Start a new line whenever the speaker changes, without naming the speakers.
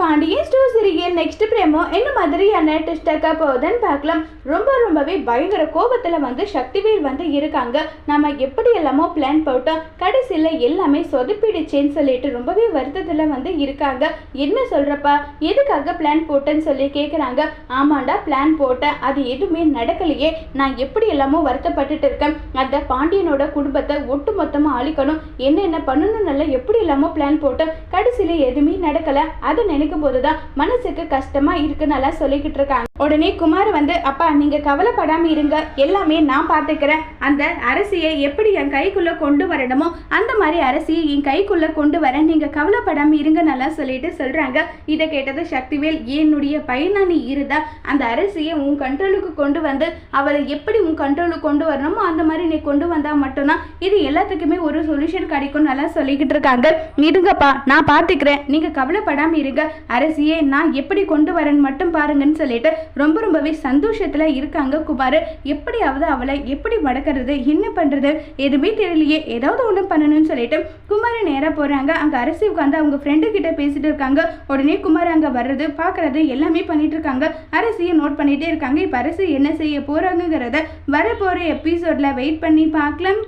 Pandian store serial next promo என்ன மாதிரியான ட்விஸ்டக்கா போகுதுன்னு பார்க்கலாம். ரொம்ப ரொம்பவே பயங்கர கோபத்தில் வந்து சக்திவேல் வந்து இருக்காங்க. நம்ம எப்படி எல்லாமோ பிளான் போட்டோம். கடைசியில் எல்லாமே சொதப்பிடுச்சேன்னு சொல்லிட்டு ரொம்பவே வருத்தத்தில் வந்து இருக்காங்க. என்ன சொல்கிறப்பா எதுக்காக பிளான் போட்டேன்னு சொல்லி கேட்குறாங்க ஆமாண்டா பிளான் போட்டேன். அது எதுவுமே நடக்கலையே. நான் எப்படி எல்லாமோ வருத்தப்பட்டுட்டு இருக்கேன். அந்த பாண்டியனோட குடும்பத்தை ஒட்டு மொத்தமாக அழிக்கணும் என்னென்ன பண்ணணும்னால எப்படி எல்லாமோ பிளான் போட்டோம். கடைசியில் எதுவுமே நடக்கலை. அதை நினைக்கும் போதுதான் மனசுக்கு கஷ்டமா இருக்குன்னு எல்லாம் சொல்லிக்கிட்டு இருக்காங்க. உடனே குமார் வந்து அப்பா நீங்க கவலைப்படாம இருங்க. எல்லாமே நான் பார்த்துக்கிறேன். அந்த அரசியை எப்படி என் கைக்குள்ள கொண்டு வரணுமோ அந்த மாதிரி அரசியை என் கைக்குள்ள கொண்டு வரேன் நீங்க கவலைப்படாம இருங்க நல்லா சொல்லிட்டு சொல்றாங்க. இதை கேட்டது சக்திவேல் என்னுடைய பையனா நீ இருந்தா அந்த அரசியை உன் கண்ட்ரோலுக்கு கொண்டு வந்து அவளை எப்படி உன் கண்ட்ரோலுக்கு கொண்டு வரணுமோ அந்த மாதிரி நீ கொண்டு வந்தா மட்டும்தான் இது எல்லாத்துக்குமே ஒரு சொல்யூஷன் கிடைக்கும் நல்லா சொல்லிக்கிட்டு இருக்காங்க. இருங்கப்பா நான் பார்த்துக்கிறேன். நீங்க கவலைப்படாம இருங்க. அரசியை நான் எப்படி கொண்டு வரேன்னு மட்டும் பாருங்கன்னு சொல்லிட்டு ரொம்ப ரொம்பவே சந்தோஷத்தில் இருக்காங்க குமார். எப்படியாவது அவளை எப்படி மடக்கிறது என்ன பண்ணுறது எதுவுமே தெரியலையே. ஏதாவது ஒன்று பண்ணணும்னு சொல்லிட்டு குமார் நேராக போகிறாங்க அங்கே அரசி உட்காந்து அவங்க ஃப்ரெண்டு கிட்ட பேசிட்டு இருக்காங்க. உடனே குமார் அங்கே வர்றது பார்க்கறது எல்லாமே பண்ணிட்டு இருக்காங்க. அரசியை நோட் பண்ணிகிட்டே இருக்காங்க. இப்போ அரசு என்ன செய்ய போகிறாங்கிறத வரப்போகிற எபிசோடில் எபிசோட்ல வெயிட் பண்ணி பார்க்கலாம்.